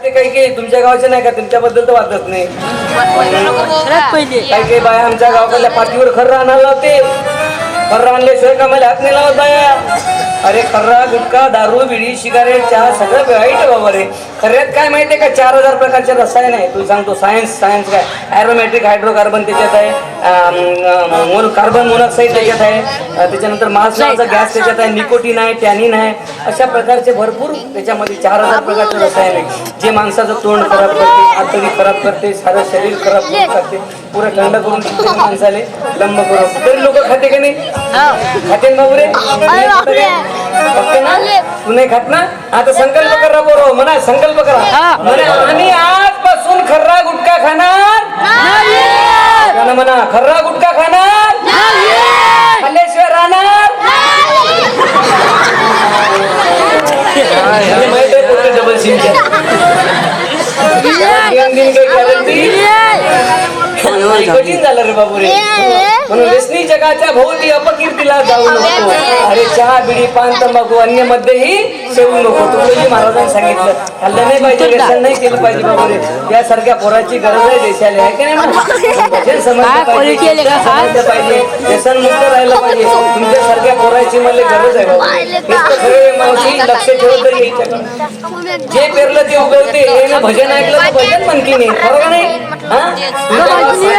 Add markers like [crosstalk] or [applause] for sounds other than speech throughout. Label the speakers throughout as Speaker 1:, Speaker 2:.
Speaker 1: वाटते काही काही तुमच्या गावचे नाही का? तुमच्याबद्दल तर वाटत नाही. काही काही बाया आमच्या गावाकडल्या पाठीवर खर्रा आणायला लावते खर्रा आणल्याशिवाय कामाला हात नाही लावत बाया. अरे खर्रा गुटखा दारू बिडी सिगारेट चहा सगळं वाईट बाबा रे. खऱ्यात काय माहितीये का? चार हजार प्रकारचे रसायन आहे तू सांगतो सायन्स सायन्स काय? ॲरोमॅट्रिक हायड्रोकार्बन त्याच्यात आहे. कार्बन मोनॉक्साईड त्याच्यात आहे. त्याच्यानंतर मास नावाचा गॅस त्याच्यात आहे. निकोटीन आहे टॅनिन आहे. अशा प्रकारचे भरपूर त्याच्यामध्ये चार हजार प्रकारचे रसायन आहे जे माणसाचं तोंड खराब करते आतडी खराब करते सारं शरीर खराब करून टाकते. पुरं थंड करून टाकते माणसाले. लंब करून. तरी लोक खाते का नाही? खाते ना तुम्ही खाते ना? तू नाही खात ना? आता संकल्प करा बरोबर म्हणा संकल्प करा म्हणा आम्ही आजपासून खर्रा गुटखा खाणार म्हणा खर्रा गुटखा खाणार खाल्ल्याशिवाय राहणार माहीत आहे डबल सिमचे कठीण झालं रे बाबू रे म्हणून व्यसनी जगाच्या भोवती अपकीर्तीला जाऊ नको. अरे चहा बिडी पान तंबाखू अन्य मध्येही सेवू नको. तुकडोजी महाराजांनी सांगितलं. खाल्लं नाही पाहिजे व्यसन नाही केलं पाहिजे बाबू रे त्यासारख्या पोराची गरज आहे देशाला आहे की नाही समजलं पाहिजे? समजलं पाहिजे व्यसन मुक्त राहिलं पाहिजे. तुमच्यासारख्या पोराची मला गरज आहे बाबू. मावशी लक्ष ठेवत तरी जे पेरलं ते उगवते हे ना भजन ऐकलं तर भजन म्हणकी नाही. खरं का नाही? हा?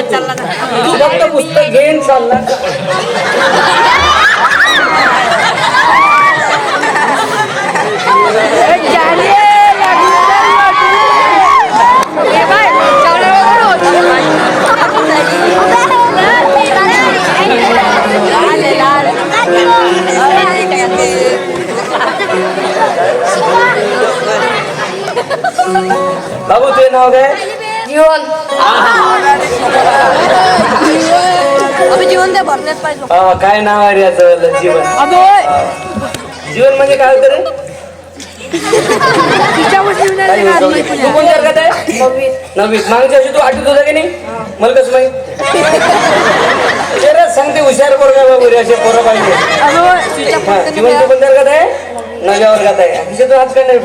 Speaker 1: चालला जा काय तू फक्त पुस्तक घेऊन चालला. बाबू तुझे नाव काय?
Speaker 2: जीवन भरण्यात पाहिजे
Speaker 1: काय नाव आहे रे याचं? जीवन जीवन म्हणजे काय होतं रे? काय होतं? तू कोणत्या वर्गात आहे? नववीत मागच्या वर्षी तू आठवीत होता की नाही? मला कसं माहीत? तेरा सांगते हुशार पोरगा बाबू रे असे पोरं पाहिजे. हा, जीवन तू कोणत्या वर्गात आहे? नवव्या वर्गात आहे. अतिशय तू हात काय नाही रे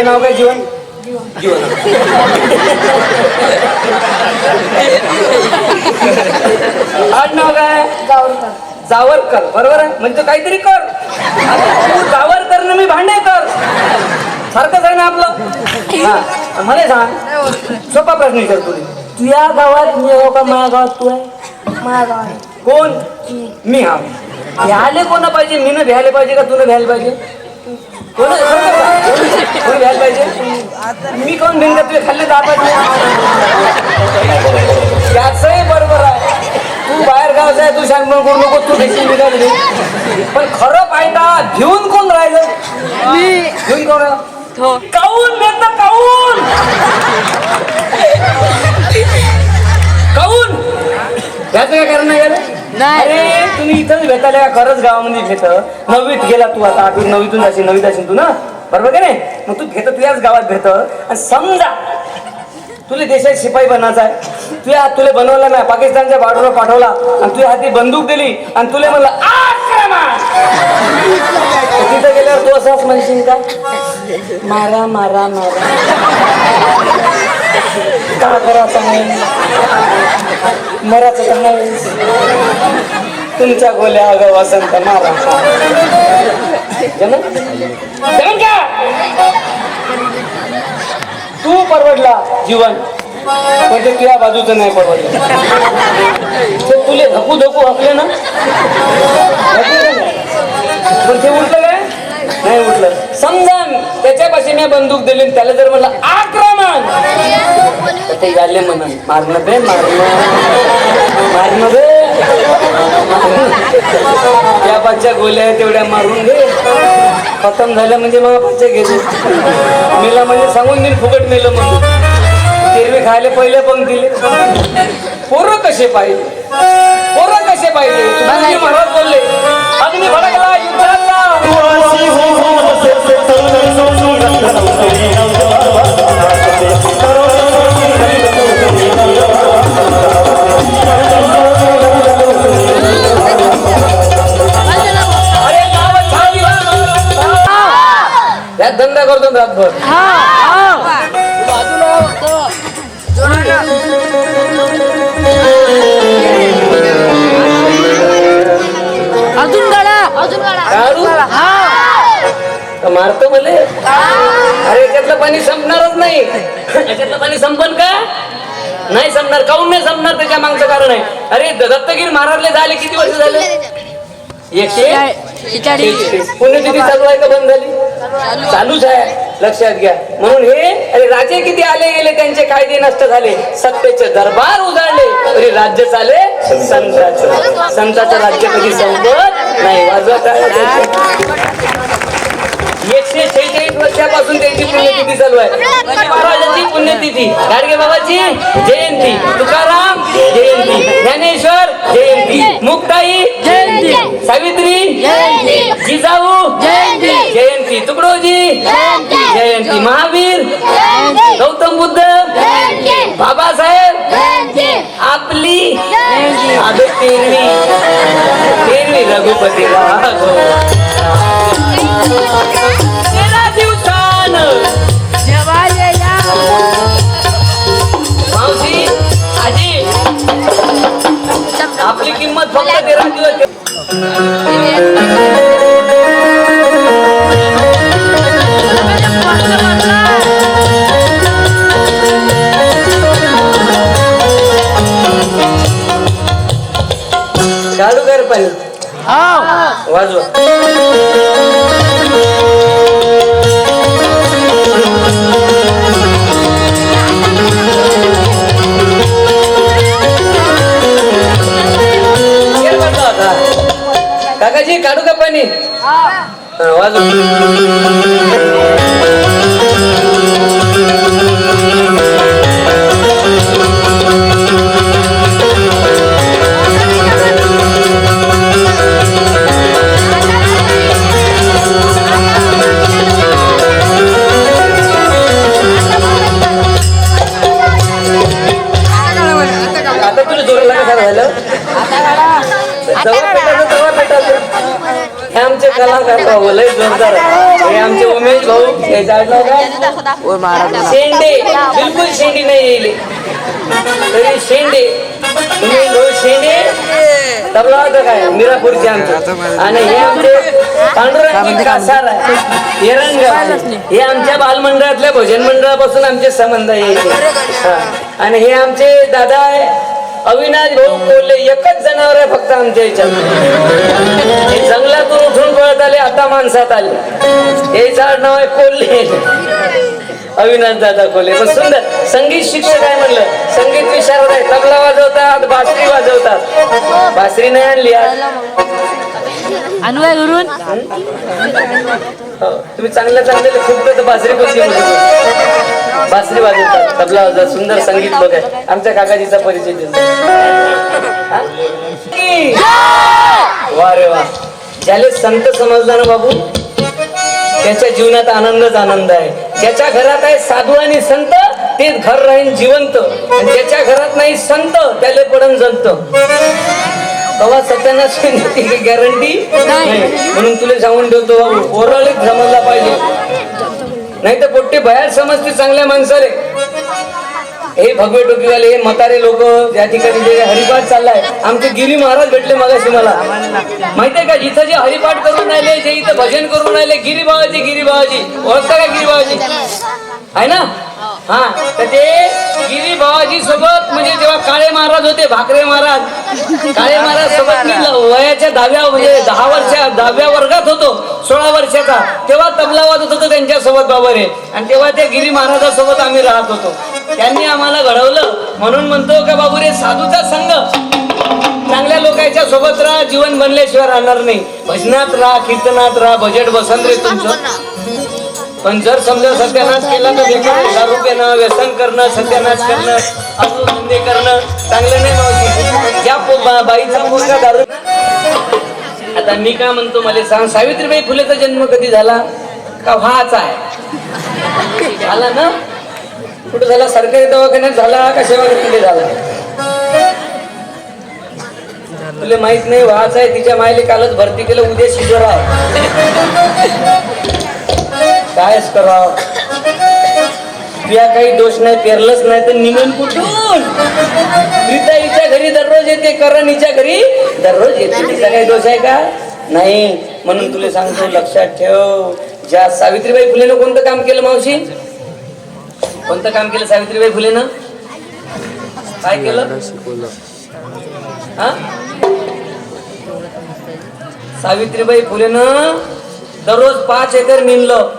Speaker 1: सांगते नाव काय? जीवन? जीवन. आड नाव काय? जावरकर. बरोबर आहे? म्हणजे काहीतरी कर. तू जावरकर ना मी भांडे कर. सारखंच आहे ना आपलं? हा. मला सांग. सोपा प्रश्न विचार तुला. तुझ्या गावात मी हो का माझ्या गावात तू आहे?
Speaker 2: माझ्या गावात.
Speaker 1: कोण? मी. हा. भ्याले कोण पाहिजे? मी न भ्यायला पाहिजे का तुला भ्यायला पाहिजे? कोण पाहिजे? मी कोण भिंग तुझे खाल्ले दाबायचे याचंही बरोबर आहे. तू बाहेर गावचा आहे तू शांतपण करू नको तू देखील निघाली पण खरं पाहिजे घेऊन कोण राहिलं?
Speaker 3: मी.
Speaker 1: घेऊन कोण
Speaker 3: हो.
Speaker 1: काऊन? काऊन काऊन? याचं काय कारण रे?
Speaker 3: नाही.
Speaker 1: अरे तुम्ही इथंच भेटायला का खरंच गावामध्ये घेत. नववीत गेला तू आता आठवीत नववीतून जाशील नववीत असेल तू ना? बरोबर का नाही? मग तू घेत तुझ्याच गावात भेट आणि समजा तुला देशात शिपाई बनायचा आहे. तुझ्या हात तुला बनवला नाही पाकिस्तानच्या बॉर्डरवर पाठवला. आणि तुझ्या हाती बंदूक दिली. आणि तुला म्हणलं आक्रमण तिथं गेल्यावर तू असंच म्हणशील का? मारा मारा मारा. का करायचं नाही मराचं नाही. तुमच्या गोल्या अगं वसंत मारा का? तू परवडला जीवन. पण ते तुझ्या बाजूचं नाही परवडलं. ते तुले धकू धकू हकले ना? पण ते उठलं काय? नाही उठलं समजा त्याच्यापाशी मी बंदूक दिली त्याला जर म्हणलं आग तर ते झाले म्हणून मारणं बे मारणं मारणं बे त्या पाचच्या गोल्या आहेत तेवढ्या मारून घे खतम झाल्या म्हणजे मग पाचच्या घे मेला म्हणजे सांगून देईन फुकट मेलं म्हणून हिरवे खायला पहिले पंक्तीले पोरं कसे पाहिजे पोरं कसे पाहिजे महाराज बोलले अग्नी भडकला युद्धाचा एकतीस. पुण्यतिथी चालू आहे का बंद झाली? चालूच आहे. लक्षात घ्या. म्हणून हे अरे राजे किती आले गेले त्यांचे कायदे नष्ट झाले. सत्तेचे दरबार उजाडले. तरी राज्य चाले संताचं संताचं राज्य कधी संपत नाही. वाजवत एकशे शेहेचाळीस वर्षापासून त्यांची पुण्यतिथी चालू आहे. महाराजांची पुण्यतिथी. गाडगे बाबाची जयंती. तुकाराम जयंती. ज्ञानेश्वर जयंती. मुक्ताई
Speaker 3: जयंती.
Speaker 1: सावित्री
Speaker 3: जयंती.
Speaker 1: जिजाऊ
Speaker 3: जयंती.
Speaker 1: जयंती. तुकडोजी
Speaker 3: जयंती.
Speaker 1: महावीर गौतम बुद्ध बाबासाहेब
Speaker 3: जयंती.
Speaker 1: आपली तेरवी तेरवी रघुपती तेरा दिवसान.
Speaker 3: जेवायला
Speaker 1: मावशी आजी. आपली किंमत फक्त तेरा दिवस चालू कर पण वाजवा. हा, वाजव आमचे उमेश भाऊ हे जाडला का शेंडे बिलकुल शेंडी नाही येईल तरी शेंडे. उमेश भाऊ शेंडे तबला होतं काय? मिरापूरचे आमचे. आणि हे आमचे पांडुरंग कासार आहे? एरंगाव हे आमच्या बालमंडळातल्या भजन मंडळापासून आमचे संबंध यायचे हा. आणि हे आमचे दादा आहे अविनाश भाऊ बोलले एकच जनावर आहे फक्त आमच्या याच्यात. जंगलातून उठून पळत आले आता माणसात आले. हे झाड नाव आहे कोल्हे. अविनाश दादा कोल्हे पण सुंदर संगीत शिक्षक आहे म्हणलं. संगीत विशारद आहे. तबला वाजवतात बासरी वाजवतात. बासरी नाही आणली आज.
Speaker 3: अनुय घरून?
Speaker 1: हो, तुम्ही चांगल्या चांगले खूप तर बासरी शकतो बासरी वाजवतात तबला वाजवतात सुंदर संगीत बघ आहे. आमच्या काकाजीचा परिचय हा? वा रे वा. ज्याले संत समजला ना बाबू त्याच्या जीवनात आनंदच आनंद आहे. ज्याच्या घरात आहे साधू आणि संत तेच घर राहीन जिवंत. आणि ज्याच्या घरात नाही संत त्याले पडन जंत. तेव्हा सत्यानाश गॅरंटी नाही. म्हणून तुला सांगून ठेवतो बाबू. ओरल समजला पाहिजे. नाही तर पोट्टे बाहेर समजते चांगल्या माणसाले. हे भगवे टोपीवाले हे म्हातारे लोक ज्या ठिकाणी जे हरिपाठ चाललाय आमचे गिरी महाराज भेटले मगाशी मला. माहितीये का जिथं जे हरिपाठ करून राहिले जे इथं भजन करून राहिले गिरी बाबाजी गिरी बाबाजी ओळखता का गिरी बाबाजी आहे ना? हा तर ते गिरी बाबाजी सोबत म्हणजे जेव्हा काळे महाराज होते भाकरे महाराज काळे महाराज सोबत मी वयाच्या दहाव्या म्हणजे दहा वर्षा दहाव्या वर्गात होतो सोळा वर्षाचा तेव्हा तबला वाजत होतो त्यांच्यासोबत बाबा रे आणि तेव्हा त्या गिरी महाराजासोबत आम्ही राहत होतो. त्यांनी आम्हाला घडवलं. म्हणून म्हणतो का बाबू रे साधूचा संघ. चांगल्या लोकांच्या सोबत राहा जीवन बनल्याशिवाय राहणार नाही. भजनात राहा कीर्तनात राहा बजेट बसंत रे तुमचं. पण जर समजा सत्यानाश केला तर दारू पिणं व्यसन करणं सत्यानाश करणं असं धंदे करणं चांगलं नाही मावशी. ज्या पो- बा- बाईचा मुलगा दारू आता मी काय म्हणतो मला सांग सावित्रीबाई फुलेचा जन्म कधी झाला? का व्हाचा आहे? झाला ना? कुठं झाला? सरकारी दवाखान्यात झाला का सेवानिवृत्तीला झाला? तुला माहीत नाही व्हायचं आहे तिच्या मायले कालच भरती केलं उद्या शिजर आहे कायच कराव? तुया काही दोष नाही पेरलंच नाही तर निघून कुठून? प्रीता हिच्या घरी दररोज येते करण हिच्या घरी दररोज येते. तिचा काही दोष आहे का? नाही. म्हणून तुला सांगतो लक्षात ठेव. ज्या सावित्रीबाई फुलेनं कोणतं काम केलं मावशी? कोणतं काम केलं सावित्रीबाई फुलेनं? काय केलं? हा? सावित्रीबाई फुलेनं दररोज पाच एकर निंदलं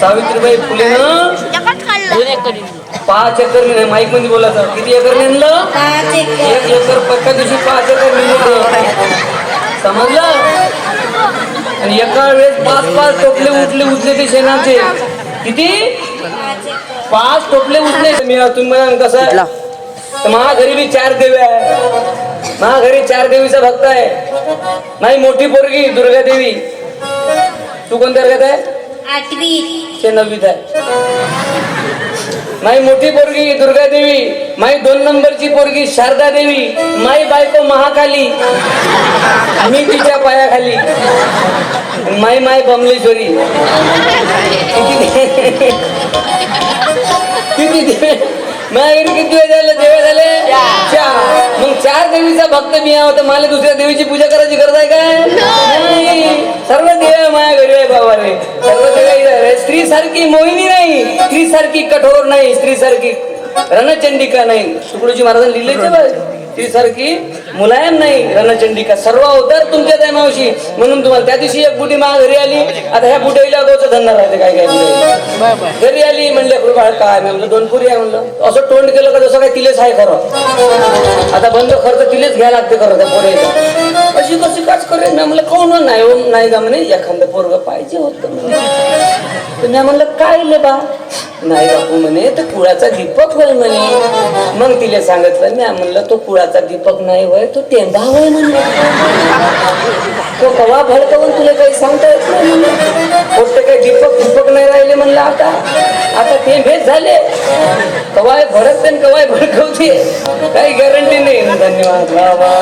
Speaker 1: सावित्रीबाई फुलेनं पाच एकर माईकमध्ये बोलायचं. किती एकर नेलं एक एकर पक्का दिवशी पाच एकर नेलं समजलं? आणि एका वेळेस पाच पाच टोपले उठले उचले ते शेणाचे किती? पाच टोपले उचले मी तुम्ही मला कसं माझ्या घरी बी चार देवी आहे. माझ्या घरी चार देवीचा भक्त आहे. माझी मोठी पोरगी दुर्गा देवी. तू कोणत्या वर्गात आहे?
Speaker 2: आठवी.
Speaker 1: ते नववीत आहे. माई मोठी पोरगी दुर्गा देवी माई दोन नंबरची पोरगी शारदा देवी माई बायको महाकाली. मी तिच्या पायाखाली. My my Bamleshwari. [laughs] किती दिवे माझ्या घरी किती वेळ झाले? देवे झाले? चार मग चार देवीचा भक्त मी आहोत मला दुसऱ्या देवीची पूजा करायची गरज आहे काय नाही. सर्व देव माझ्या घरी आहे बाबा रे सर्व देव स्त्री सारखी मोहिनी नाही. स्त्री सारखी कठोर नाही. स्त्री सारखी रणचंडिका नाही. तुकडोजी महाराजांनी लिहिले ते सारखी मुलायम नाही. रणचंडिका सर्व अवतार तुमच्यात आहे मावशी. म्हणून तुम्हाला त्या दिवशी एक बुटी मा घरी आली. आता ह्या बुटीला गोचा धंदा राहते काय काय. घरी आली म्हणले "अरे बाळ काय मी म्हणलं दोन पुरी आहे. म्हणलं असं तोंड केलं का जसं काय तिलेच आहे खरं? आता बंद खर्च तिलेच घ्यायला लागते खरं त्या पोरीला. अशी कशी काच करे मी म्हणलं कोण नाही हो नाही का म्हणे. एखादं पोरग पाहिजे होतं मी म्हणलं काय ले बा? नाही बापू म्हणे तर कुळाचा दीपक होय म्हणे. मग तिला सांगितलं मी म्हणलं तो कुळाचा दीपक नाही वय तू टेंबा होय म्हणले. तो कवा भडकवून तुला काही सांगता येत नाही काही दीपक दीपक नाही राहिले म्हणलं आता. आता ते भेट झाले. कवाय भडकते कवाय भडकवते. काही गॅरंटी नाही. धन्यवाद वा वा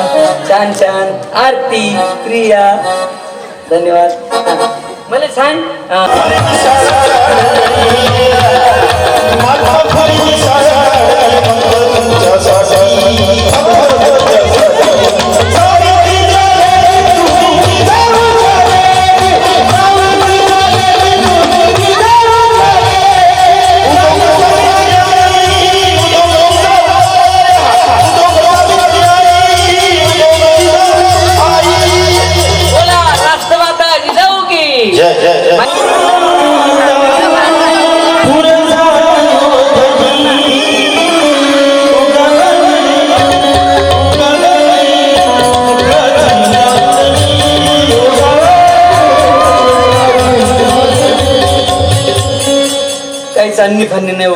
Speaker 1: छान छान. आरती प्रिया. धन्यवाद. हा. मला सांग काही चांदणी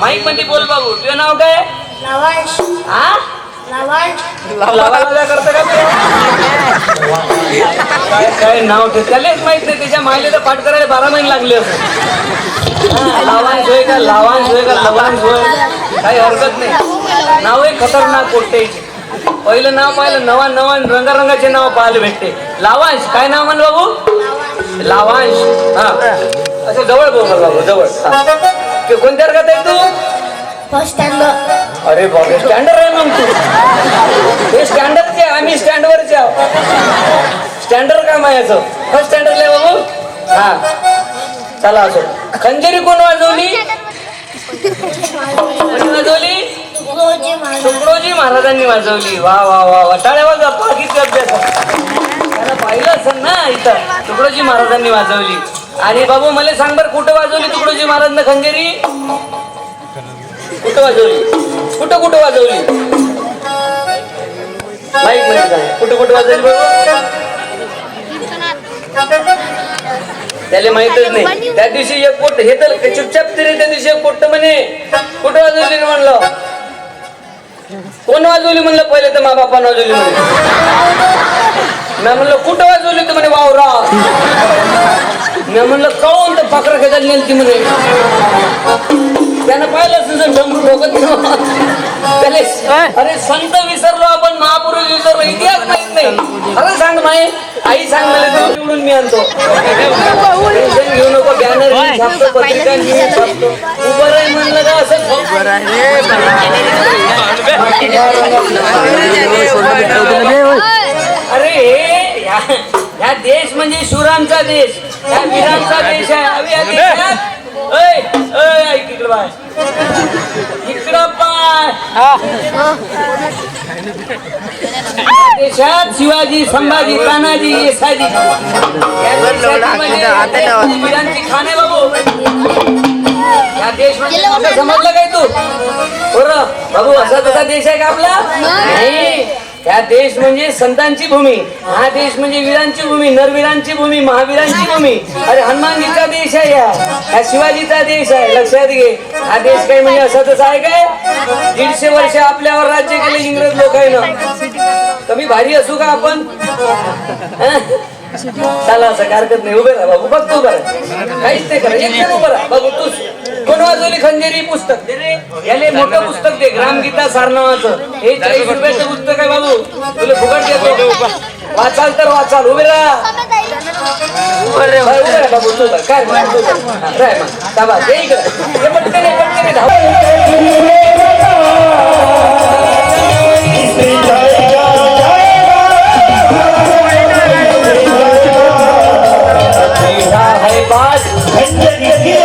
Speaker 1: माईकमध्ये बोल बाबू तुझे नाव काय?
Speaker 2: लवांश.
Speaker 1: हा? काय नाव त्यालाच माहीत नाही त्याच्या मायले तर पाठ करायला बारा महिने लागले असं. लावांश होय का लावांश होय का लवांश होय? काही हरकत नाही. नाव आहे खतरनाक कोट्टे पहिलं नाव पाहिलं नवा नवा रंगारंगाचे नाव पाहायला भेटते. लावांश काय नाव म्हण बाबू? लावांश. हा. असं जवळ बोल बाबू जवळ. ते कोणत्या वर्गात आहे तू
Speaker 2: फर्स्ट स्टँडर्ड
Speaker 1: अरे बाबा स्टँडर्ड आहे मग तू. हे स्टँडर्डचे आम्ही स्टँडवरचे आहोत स्टँडर्ड काम आहे याचं. फर्स्ट स्टँडर्डला आहे बाबू. हा. चला असो. खंजेरी कोण वाजवली? कोणी वाजवली? तुकडोजी महाराजांनी वाजवली. वा वा वा वा. टाळ्या अभ्यास त्याला पाहिलं असेल ना इथं. तुकडोजी महाराजांनी वाजवली. आणि बाबू मला सांग बर कुठं वाजवली तुकडोजी महाराजांना खंजेरी कुठं वाजवली? कुठं कुठं वाजवली? माहीत मध्ये कुठं कुठं वाजवली बाबू? त्याला माहितच नाही. त्या दिवशी एक पोट हे तर चुपचाप तरी त्या दिवशी एक पोट म्हणे. कुठं वाजवली म्हणलं? कोण वाजवली म्हणलं? पहिले तर मा बापानं वाजवली म्हणलं मी म्हणलं कुठं वाजवली तर म्हणे वावरा मी म्हणलं काऊन तर पाखरं खेळायला नेलती म्हणे. त्यानं पाहिलं तुझं डमरू डोकत त्याले अरे संत विसरलो आपण महापुरुष विसरलो इतिहास माहीत नाही. अरे सांग माय आई सांग मला तू निवडून मी आणतो. टेन्शन घेऊ नको बॅनर छापतो पत्रिका छापतो. उभं राही म्हणलं का असं? अरे हे या या देश म्हणजे शुरांचा देश. या वीरांचा देश आहे. अरे या देशात ऐ, ऐ, ऐक इकडं बाय. इकडं पाय. या देशात शिवाजी संभाजी तानाजी येसाजी या देशामध्ये वीरांची खाण आहे बाबू या देश म्हणजे असं समजलं काय तू? बरं बाबू असा तसा देश आहे का आपला? नाही. ह्या देश म्हणजे संतांची भूमी हा देश म्हणजे वीरांची भूमी नरवीरांची भूमी महावीरांची भूमी. अरे हनुमानजीचा देश आहे या. हा शिवाजीचा देश आहे. लक्षात घे. हा देश काय म्हणजे असं आहे काय? दीडशे वर्ष आपल्यावर राज्य केले इंग्रज लोकांना कमी भारी असू का आपण? चला असं काय हरकत नाही. उभे राहा बाबू बघ तू बरं. काहीच नाही करा एक उभं राहा. बाबू तू कोण वाजवली खंजेरी पुस्तक? दे रे. याले मोठं पुस्तक दे ग्रामगीता सारनावाचं. हे चाळीस रुपयाचं पुस्तक आहे बाबू. तुला फुकट देतो. वाचाल तर वाचाल. उभे राहा. उभे बाबू तू काय बरं, मग. पटकन पटकन. धाव. बात. ते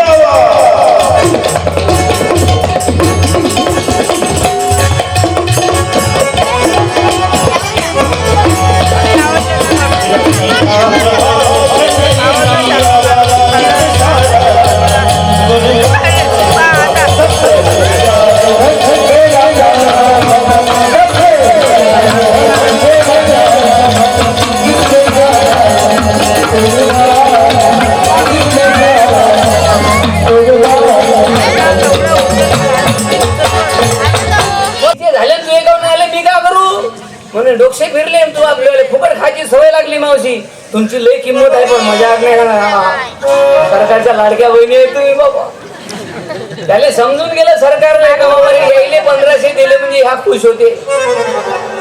Speaker 1: समजून गेलं सरकारने का बाबा? यायले पंधराशे दिले म्हणजे ह्या खुश होते.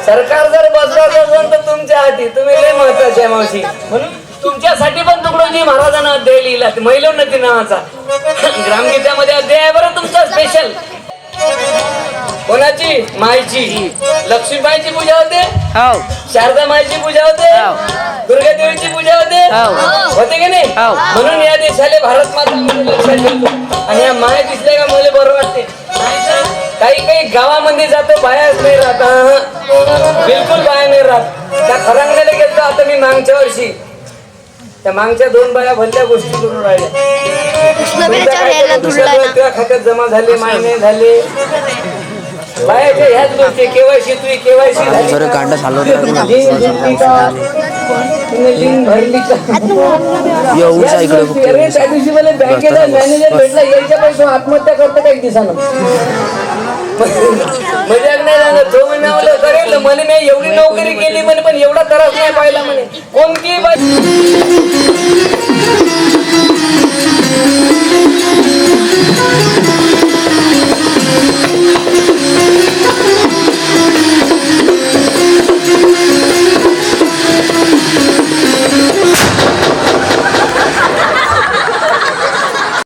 Speaker 1: सरकार जर बसवायचं असेल तर तुमच्या हाती. तुम्ही लय महत्त्वाचे आहे मावशी. म्हणून तुमच्यासाठी पण तुकडोजी महाराजांना अध्याय लिहिला. मैलोन्नती नावाचा ग्रामगीतामध्ये अध्याय बरं तुमचा स्पेशल कोणाची? मायची लक्ष्मीबाईची पूजा होते? शारदा माईची पूजा होते? दुर्गा देवीची पूजा होते? होते की नाही? म्हणून या देशाला भारत माता लक्षात आणि या माय दिसल्या का मला बरं वाटते? काही काही गावामध्ये जातो बायाच नाही राहत. बिलकुल बाया नाही राहत. त्या खरांगण्याला गेलतो आता मी मागच्या वर्षी. त्या मागच्या दोन बाया भलत्या गोष्टी करून राहिल्या. तुझ्या खात्यात जमा झाले मायने झाले. बायाच्या ह्याच गोष्टी केवायसी तुझी केवायसी झाली
Speaker 4: कांड झालं
Speaker 1: याच
Speaker 4: इकडे
Speaker 1: त्या दिवशी मला बँकेचा मॅनेजर भेटला यायच्या पैसे आत्महत्या करतो काही दिसानं मजाक नाही झालं तो म्हणे म्हणलं करेल म्हणे मी एवढी नोकरी केली म्हणे पण एवढा त्रास नाही पाहिला म्हणे कोणती